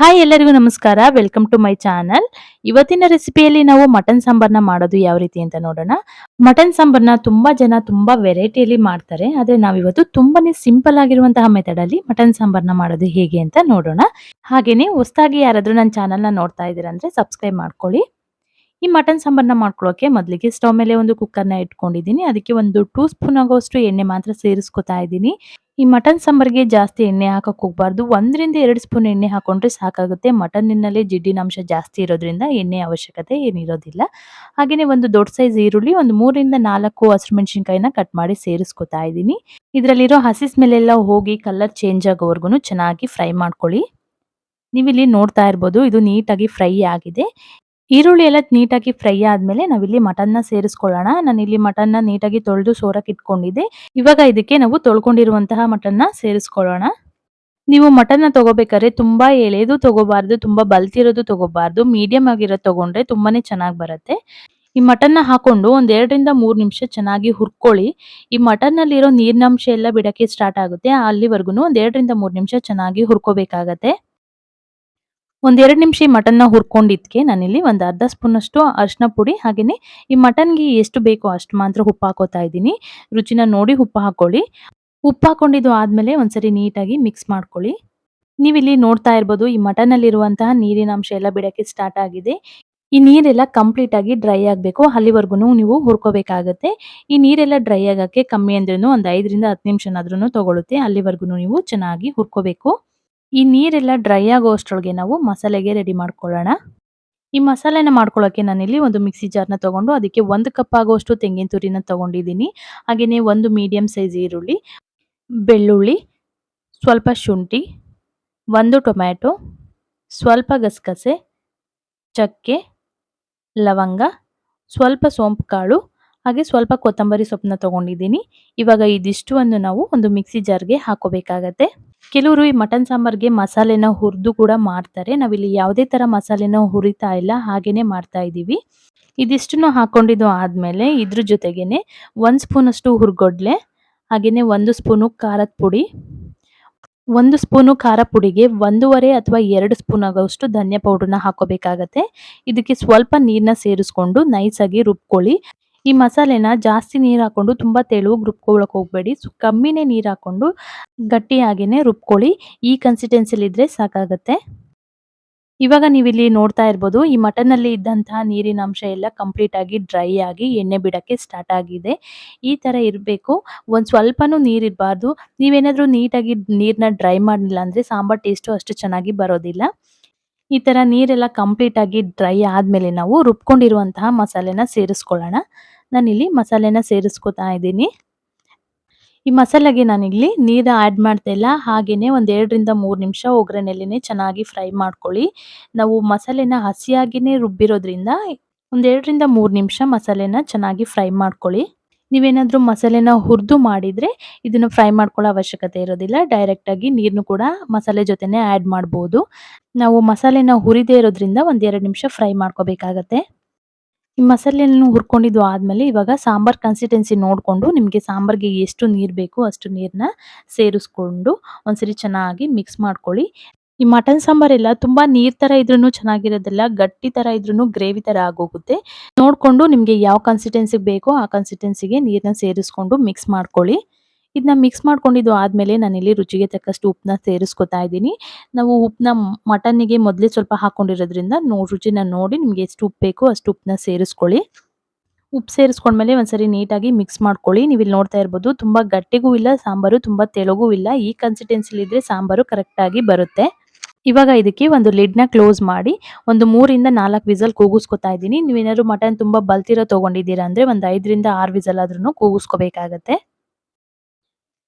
Hi ಎಲ್ಲರಿಗೂ ನಮಸ್ಕಾರ. Welcome to my channel ಇವತ್ತಿನ ರೆಸಿಪಿಯಲ್ಲಿ ನಾವು ಮಟನ್ ಸಾಂಬಾರ್ನ ಮಾಡೋದು ಯಾವ ರೀತಿ ಅಂತ ನೋಡೋಣ. ಮಟನ್ ಸಾಂಬಾರ್ನ ತುಂಬಾ ಜನ ತುಂಬಾ ವೆರೈಟಿಯಲ್ಲಿ ಮಾಡ್ತಾರೆ. ಆದರೆ ನಾವಿವತ್ತು ತುಂಬಾನೇ ಸಿಂಪಲ್ ಆಗಿರುವಂತಹ ಮೆಥಡ್ ಅಲ್ಲಿ ಮಟನ್ ಸಾಂಬಾರ್ನ ಮಾಡೋದು ಹೇಗೆ ಅಂತ ನೋಡೋಣ. ಹಾಗೇನೆ ಹೊಸದಾಗಿ ಯಾರಾದರೂ ನನ್ನ ಚಾನಲ್ನ ನೋಡ್ತಾ ಇದ್ದೀರಾ ಸಬ್ಸ್ಕ್ರೈಬ್ ಮಾಡ್ಕೊಳ್ಳಿ. ಈ ಮಟನ್ ಸಾಂಬಾರ್ನ ಮಾಡ್ಕೊಳ್ಳೋಕೆ ಮೊದಲಿಗೆ ಸ್ಟವ್ ಮೇಲೆ ಒಂದು ಕುಕ್ಕರ್ನ ಇಟ್ಕೊಂಡಿದ್ದೀನಿ. ಅದಕ್ಕೆ ಒಂದು ಟೂ ಸ್ಪೂನ್ ಆಗೋಷ್ಟು ಎಣ್ಣೆ ಮಾತ್ರ ಸೇರಿಸ್ಕೊತಾ ಇದ್ದೀನಿ. ಈ ಮಟನ್ ಸಾಂಬಾರ್ಗೆ ಜಾಸ್ತಿ ಎಣ್ಣೆ ಹಾಕಕ್ಕೆ ಹೋಗ್ಬಾರ್ದು. ಒಂದರಿಂದ ಎರಡು ಸ್ಪೂನ್ ಎಣ್ಣೆ ಹಾಕೊಂಡ್ರೆ ಸಾಕಾಗುತ್ತೆ. ಮಟನ್ನಿನಲ್ಲಿ ಜಿಡ್ಡಿನಾಂಶ ಜಾಸ್ತಿ ಇರೋದ್ರಿಂದ ಎಣ್ಣೆ ಅವಶ್ಯಕತೆ ಏನಿರೋದಿಲ್ಲ. ಹಾಗೆಯೇ ಒಂದು ದೊಡ್ಡ ಸೈಜ್ ಈರುಳ್ಳಿ ಒಂದು ಮೂರಿಂದ ನಾಲ್ಕು ಹಸಿರು ಮೆಣಸಿನ್ಕಾಯಿನ ಕಟ್ ಮಾಡಿ ಸೇರಿಸ್ಕೊತಾ ಇದ್ದೀನಿ. ಇದರಲ್ಲಿರೋ ಹಸಿ ಸ್ಮೆಲ್ ಹೋಗಿ ಕಲರ್ ಚೇಂಜ್ ಆಗೋವರೆಗೂ ಚೆನ್ನಾಗಿ ಫ್ರೈ ಮಾಡ್ಕೊಳ್ಳಿ. ನೀವಿಲ್ಲಿ ನೋಡ್ತಾ ಇರ್ಬೋದು. ಇದು ನೀಟಾಗಿ ಫ್ರೈ ಆಗಿದೆ. ಈರುಳ್ಳಿ ಎಲ್ಲ ನೀಟಾಗಿ ಫ್ರೈ ಆದ್ಮೇಲೆ ನಾವಿಲ್ಲಿ ಮಟನ್ನ ಸೇರಿಸ್ಕೊಳ್ಳೋಣ. ನಾನು ಇಲ್ಲಿ ಮಟನ್ನ ನೀಟಾಗಿ ತೊಳೆದು ಸೋರಕ್ಕೆ ಇಟ್ಕೊಂಡಿದ್ದೆ. ಇವಾಗ ಇದಕ್ಕೆ ನಾವು ತೊಳ್ಕೊಂಡಿರುವಂತಹ ಮಟನ್ನ ಸೇರಿಸ್ಕೊಳ್ಳೋಣ. ನೀವು ಮಟನ್ನ ತಗೋಬೇಕಾದ್ರೆ ತುಂಬಾ ಎಳೆದು ತಗೋಬಾರ್ದು, ತುಂಬಾ ಬಲ್ತಿರೋದು ತಗೋಬಾರ್ದು. ಮೀಡಿಯಂ ಆಗಿರೋದು ತಗೊಂಡ್ರೆ ತುಂಬಾನೇ ಚೆನ್ನಾಗಿ ಬರುತ್ತೆ. ಈ ಮಟನ್ನ ಹಾಕೊಂಡು ಒಂದ್ ಎರಡರಿಂದ ಮೂರ್ ನಿಮಿಷ ಚೆನ್ನಾಗಿ ಹುರ್ಕೊಳ್ಳಿ. ಈ ಮಟನ್ ನಲ್ಲಿರೋ ನೀರಿನಂಶ ಎಲ್ಲ ಬಿಡಕ್ಕೆ ಸ್ಟಾರ್ಟ್ ಆಗುತ್ತೆ. ಅಲ್ಲಿವರೆಗೂ ಒಂದ್ ಎರಡರಿಂದ ಮೂರ್ ನಿಮಿಷ ಚೆನ್ನಾಗಿ ಹುರ್ಕೋಬೇಕಾಗತ್ತೆ. ಒಂದೆರಡು ನಿಮಿಷ ಮಟನ್ನ ಹುರ್ಕೊಂಡಿದ್ಕೆ ನಾನಿಲ್ಲಿ ಒಂದು ಅರ್ಧ ಸ್ಪೂನ್ ಅಷ್ಟು ಅರಿಶಿನ ಪುಡಿ ಹಾಗೆಯೇ ಈ ಮಟನ್ಗೆ ಎಷ್ಟು ಬೇಕೋ ಅಷ್ಟು ಮಾತ್ರ ಉಪ್ಪು ಹಾಕೋತಾ ಇದ್ದೀನಿ. ರುಚಿನ ನೋಡಿ ಉಪ್ಪು ಹಾಕೊಳ್ಳಿ. ಉಪ್ಪು ಹಾಕೊಂಡಿದ್ದು ಆದ್ಮೇಲೆ ಒಂದ್ಸರಿ ನೀಟಾಗಿ ಮಿಕ್ಸ್ ಮಾಡ್ಕೊಳ್ಳಿ. ನೀವಿಲ್ಲಿ ನೋಡ್ತಾ ಇರ್ಬೋದು ಈ ಮಟನಲ್ಲಿರುವಂತಹ ನೀರಿನ ಅಂಶ ಎಲ್ಲ ಬಿಡೋಕ್ಕೆ ಸ್ಟಾರ್ಟ್ ಆಗಿದೆ. ಈ ನೀರೆಲ್ಲ ಕಂಪ್ಲೀಟ್ ಆಗಿ ಡ್ರೈ ಆಗಬೇಕು. ಅಲ್ಲಿವರೆಗೂ ನೀವು ಹುರ್ಕೋಬೇಕಾಗತ್ತೆ. ಈ ನೀರೆಲ್ಲ ಡ್ರೈ ಆಗೋಕ್ಕೆ ಕಮ್ಮಿ ಅಂದ್ರೂ ಒಂದು ಐದರಿಂದ ಹತ್ತು ನಿಮಿಷನಾದ್ರೂ ತಗೊಳುತ್ತೆ. ಅಲ್ಲಿವರೆಗೂ ನೀವು ಚೆನ್ನಾಗಿ ಹುರ್ಕೋಬೇಕು. ಈ ನೀರೆಲ್ಲ ಡ್ರೈ ಆಗೋ ಅಷ್ಟೊಳಗೆ ನಾವು ಮಸಾಲೆಗೆ ರೆಡಿ ಮಾಡ್ಕೊಳ್ಳೋಣ. ಈ ಮಸಾಲೆನ ಮಾಡ್ಕೊಳ್ಳೋಕೆ ನಾನಿಲ್ಲಿ ಒಂದು ಮಿಕ್ಸಿ ಜಾರ್ನ ತೊಗೊಂಡು ಅದಕ್ಕೆ ಒಂದು ಕಪ್ ಆಗೋಷ್ಟು ತೆಂಗಿನ ತುರಿನ ತಗೊಂಡಿದ್ದೀನಿ. ಹಾಗೆಯೇ ಒಂದು ಮೀಡಿಯಮ್ ಸೈಜ್ ಈರುಳ್ಳಿ, ಬೆಳ್ಳುಳ್ಳಿ, ಸ್ವಲ್ಪ ಶುಂಠಿ, ಒಂದು ಟೊಮ್ಯಾಟೊ, ಸ್ವಲ್ಪ ಗಸಗಸೆ, ಚಕ್ಕೆ, ಲವಂಗ, ಸ್ವಲ್ಪ ಸೋಂಪು ಕಾಳು ಹಾಗೆ ಸ್ವಲ್ಪ ಕೊತ್ತಂಬರಿ ಸೊಪ್ಪನ್ನ ತಗೊಂಡಿದ್ದೀನಿ. ಇವಾಗ ಇದಿಷ್ಟು ನಾವು ಒಂದು ಮಿಕ್ಸಿ ಜಾರ್ಗೆ ಹಾಕೋಬೇಕಾಗತ್ತೆ. ಕೆಲವರು ಈ ಮಟನ್ ಸಾಂಬಾರ್ಗೆ ಮಸಾಲೆನ ಹುರಿದು ಕೂಡ ಮಾಡ್ತಾರೆ. ನಾವಿಲ್ಲಿ ಯಾವುದೇ ತರ ಮಸಾಲೆನ ಹುರಿತಾ ಇಲ್ಲ, ಹಾಗೇನೆ ಮಾಡ್ತಾ ಇದ್ದೀವಿ. ಇದಿಷ್ಟನ್ನು ಹಾಕೊಂಡಿದ್ದು ಆದ್ಮೇಲೆ ಇದ್ರ ಜೊತೆಗೇನೆ ಒಂದು ಸ್ಪೂನ್ ಅಷ್ಟು ಹುರ್ಗೊಡ್ಲೆ, ಹಾಗೇನೆ ಒಂದು ಸ್ಪೂನು ಖಾರದ ಪುಡಿ. ಒಂದು ಸ್ಪೂನು ಖಾರ ಪುಡಿಗೆ ಒಂದೂವರೆ ಅಥವಾ ಎರಡು ಸ್ಪೂನ್ ಆಗೋಷ್ಟು ಧನ್ಯ ಪೌಡರ್ನ ಹಾಕೋಬೇಕಾಗತ್ತೆ. ಇದಕ್ಕೆ ಸ್ವಲ್ಪ ನೀರನ್ನ ಸೇರಿಸ್ಕೊಂಡು ನೈಸಾಗಿ ರುಬ್ಕೊಳ್ಳಿ. ಈ ಮಸಾಲೆನ ಜಾಸ್ತಿ ನೀರು ಹಾಕೊಂಡು ತುಂಬ ತೆಳುವಾಗಿ ರುಬ್ಕೊಳಕ್ ಹೋಗ್ಬೇಡಿ. ಕಮ್ಮಿನೇ ನೀರು ಹಾಕೊಂಡು ಗಟ್ಟಿಯಾಗಿಯೇ ರುಬ್ಕೊಳ್ಳಿ. ಈ ಕನ್ಸಿಸ್ಟೆನ್ಸಿಲಿ ಇದ್ರೆ ಸಾಕಾಗತ್ತೆ. ಇವಾಗ ನೀವಿಲ್ಲಿ ನೋಡ್ತಾ ಇರ್ಬೋದು, ಈ ಮಟನ್ ಅಲ್ಲಿ ಇದ್ದಂತಹ ನೀರಿನ ಅಂಶ ಎಲ್ಲ ಕಂಪ್ಲೀಟ್ ಆಗಿ ಡ್ರೈ ಆಗಿ ಎಣ್ಣೆ ಬಿಡಕ್ಕೆ ಸ್ಟಾರ್ಟ್ ಆಗಿದೆ. ಈ ತರ ಇರಬೇಕು. ಒಂದ್ ಸ್ವಲ್ಪನೂ ನೀರ್ ಇರಬಾರ್ದು. ನೀವೇನಾದ್ರೂ ನೀಟಾಗಿ ನೀರನ್ನ ಡ್ರೈ ಮಾಡಲಿಲ್ಲ ಅಂದ್ರೆ ಸಾಂಬಾರ್ ಟೇಸ್ಟು ಅಷ್ಟು ಚೆನ್ನಾಗಿ ಬರೋದಿಲ್ಲ. ಈ ತರ ನೀರೆಲ್ಲ ಕಂಪ್ಲೀಟ್ ಆಗಿ ಡ್ರೈ ಆದಮೇಲೆ ನಾವು ರುಬ್ಕೊಂಡಿರುವಂತಹ ಮಸಾಲೆನ ಸೇರಿಸ್ಕೊಳ್ಳೋಣ. ನಾನಿಲ್ಲಿ ಮಸಾಲೆನ ಸೇರಿಸ್ಕೊತಾ ಇದ್ದೀನಿ. ಈ ಮಸಾಲೆಗೆ ನಾನಿಲ್ಲಿ ನೀರು ಆ್ಯಡ್ ಮಾಡ್ತಾ ಇಲ್ಲ. ಹಾಗೆಯೇ ಒಂದು ಎರಡರಿಂದ ಮೂರು ನಿಮಿಷ ಒಗ್ಗರಣೆಯಲ್ಲೇ ಚೆನ್ನಾಗಿ ಫ್ರೈ ಮಾಡ್ಕೊಳ್ಳಿ. ನಾವು ಮಸಾಲೆನ ಹಸಿಯಾಗಿಯೇ ರುಬ್ಬಿರೋದ್ರಿಂದ ಒಂದೆರಡರಿಂದ ಮೂರು ನಿಮಿಷ ಮಸಾಲೆನ ಚೆನ್ನಾಗಿ ಫ್ರೈ ಮಾಡ್ಕೊಳ್ಳಿ. ನೀವೇನಾದ್ರೂ ಮಸಾಲೆನ ಹುರಿದು ಮಾಡಿದ್ರೆ ಇದನ್ನ ಫ್ರೈ ಮಾಡ್ಕೊಳ್ಳೋ ಅವಶ್ಯಕತೆ ಇರೋದಿಲ್ಲ. ಡೈರೆಕ್ಟ್ ಆಗಿ ನೀರ್ನು ಕೂಡ ಮಸಾಲೆ ಜೊತೆನೆ ಆ್ಯಡ್ ಮಾಡ್ಬೋದು. ನಾವು ಮಸಾಲೆನ ಹುರಿದೇ ಇರೋದ್ರಿಂದ ಒಂದೆರಡು ನಿಮಿಷ ಫ್ರೈ ಮಾಡ್ಕೋಬೇಕಾಗತ್ತೆ. ಈ ಮಸಾಲೆಯನ್ನು ಹುರ್ಕೊಂಡಿದ್ದು ಆದ್ಮೇಲೆ ಇವಾಗ ಸಾಂಬಾರ್ ಕನ್ಸಿಸ್ಟೆನ್ಸಿ ನೋಡ್ಕೊಂಡು ನಿಮಗೆ ಸಾಂಬಾರ್ಗೆ ಎಷ್ಟು ನೀರು ಬೇಕು ಅಷ್ಟು ನೀರನ್ನ ಸೇರಿಸ್ಕೊಂಡು ಒಂದ್ಸರಿ ಚೆನ್ನಾಗಿ ಮಿಕ್ಸ್ ಮಾಡ್ಕೊಳ್ಳಿ. ಈ ಮಟನ್ ಸಾಂಬಾರೆಲ್ಲ ತುಂಬಾ ನೀರ್ ತರ ಇದ್ರೂ ಚೆನ್ನಾಗಿರೋದಿಲ್ಲ, ಗಟ್ಟಿ ತರ ಇದ್ರೂ ಗ್ರೇವಿ ತರ ಆಗೋಗುತ್ತೆ. ನೋಡ್ಕೊಂಡು ನಿಮ್ಗೆ ಯಾವ ಕನ್ಸಿಸ್ಟೆನ್ಸಿ ಬೇಕೋ ಆ ಕನ್ಸಿಸ್ಟೆನ್ಸಿಗೆ ನೀರನ್ನ ಸೇರಿಸ್ಕೊಂಡು ಮಿಕ್ಸ್ ಮಾಡ್ಕೊಳ್ಳಿ. ಇದನ್ನ ಮಿಕ್ಸ್ ಮಾಡ್ಕೊಂಡಿದ್ದು ಆದ್ಮೇಲೆ ನಾನಿಲ್ಲಿ ರುಚಿಗೆ ತಕ್ಕಷ್ಟು ಉಪ್ಪನ್ನ ಸೇರಿಸ್ಕೊತಾ ಇದ್ದೀನಿ. ನಾವು ಉಪ್ಪನ್ನ ಮಟನ್ನಿಗೆ ಮೊದಲೇ ಸ್ವಲ್ಪ ಹಾಕೊಂಡಿರೋದ್ರಿಂದ ನೋ, ರುಚಿನ ನೋಡಿ ನಿಮ್ಗೆ ಎಷ್ಟು ಉಪ್ಪು ಬೇಕೋ ಅಷ್ಟು ಉಪ್ಪನ್ನ ಸೇರಿಸ್ಕೊಳ್ಳಿ. ಉಪ್ಪು ಸೇರಿಸ್ಕೊಂಡ್ಮೇಲೆ ಒಂದ್ಸರಿ ನೀಟಾಗಿ ಮಿಕ್ಸ್ ಮಾಡ್ಕೊಳ್ಳಿ. ನೀವು ಇಲ್ಲಿ ನೋಡ್ತಾ ಇರ್ಬೋದು ತುಂಬ ಗಟ್ಟಿಗೂ ಇಲ್ಲ, ಸಾಂಬಾರು ತುಂಬ ತೆಳಗೂ ಇಲ್ಲ. ಈ ಕನ್ಸಿಸ್ಟೆನ್ಸಿಲಿ ಇದ್ರೆ ಸಾಂಬಾರು ಕರೆಕ್ಟಾಗಿ ಬರುತ್ತೆ. ಇವಾಗ ಇದಕ್ಕೆ ಒಂದು ಲಿಡ್ನ ಕ್ಲೋಸ್ ಮಾಡಿ ಒಂದು ಮೂರಿಂದ ನಾಲ್ಕು ವಿಸಲ್ ಕೂಗಿಸ್ಕೊತಾ ಇದ್ದೀನಿ. ನೀವೇನಾದ್ರು ಮಟನ್ ತುಂಬಾ ಬಲ್ತಿರೋ ತಗೊಂಡಿದ್ದೀರಾ ಅಂದ್ರೆ ಒಂದು ಐದರಿಂದ ಆರು ವಿಸಲ್ ಆದ್ರೂ ಕೂಗಿಸ್ಕೋಬೇಕಾಗತ್ತೆ.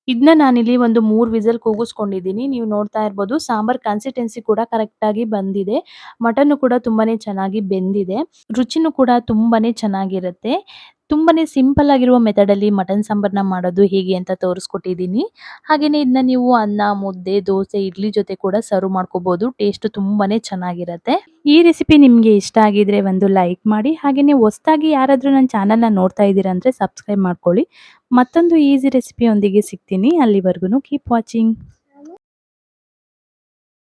ಇದನ್ನ ನಾನಿಲ್ಲಿ ಒಂದು ಮೂರು ವಿಸಲ್ ಕೂಗಿಸ್ಕೊಂಡಿದ್ದೀನಿ. ನೀವು ನೋಡ್ತಾ ಇರ್ಬೋದು ಸಾಂಬಾರ್ ಕನ್ಸಿಸ್ಟೆನ್ಸಿ ಕೂಡ ಕರೆಕ್ಟ್ ಆಗಿ ಬಂದಿದೆ. ಮಟನ್ ಕೂಡ ತುಂಬಾನೇ ಚೆನ್ನಾಗಿ ಬೆಂದಿದೆ. ರುಚಿನೂ ಕೂಡ ತುಂಬಾನೇ ಚೆನ್ನಾಗಿರುತ್ತೆ. ತುಂಬಾನೇ ಸಿಂಪಲ್ ಆಗಿರುವ ಮೆಥಡ್ ಅಲ್ಲಿ ಮಟನ್ ಸಾಂಬಾರ್ನ ಮಾಡೋದು ಹೇಗೆ ಅಂತ ತೋರಿಸ್ಕೊಟ್ಟಿದ್ದೀನಿ. ಹಾಗೆಯೇ ಇದನ್ನ ನೀವು ಅನ್ನ, ಮುದ್ದೆ, ದೋಸೆ, ಇಡ್ಲಿ ಜೊತೆ ಕೂಡ ಸರ್ವ್ ಮಾಡ್ಕೋಬಹುದು ಟೇಸ್ಟ್ ತುಂಬಾನೇ ಚೆನ್ನಾಗಿರುತ್ತೆ. ಈ ರೆಸಿಪಿ ನಿಮ್ಗೆ ಇಷ್ಟ ಆಗಿದ್ರೆ ಒಂದು ಲೈಕ್ ಮಾಡಿ ಹಾಗೆಯೇ ಹೊಸದಾಗಿ ಯಾರಾದರೂ ನನ್ನ ಚಾನಲ್ನ ನೋಡ್ತಾ ಇದ್ದೀರಾ ಅಂದ್ರೆ ಸಬ್ಸ್ಕ್ರೈಬ್ ಮಾಡ್ಕೊಳ್ಳಿ. ಮತ್ತೊಂದು ಈಸಿ ರೆಸಿಪಿಯೊಂದಿಗೆ ಸಿಗ್ತೀನಿ. ಅಲ್ಲಿವರೆಗೂ ಕೀಪ್ ವಾಚಿಂಗ್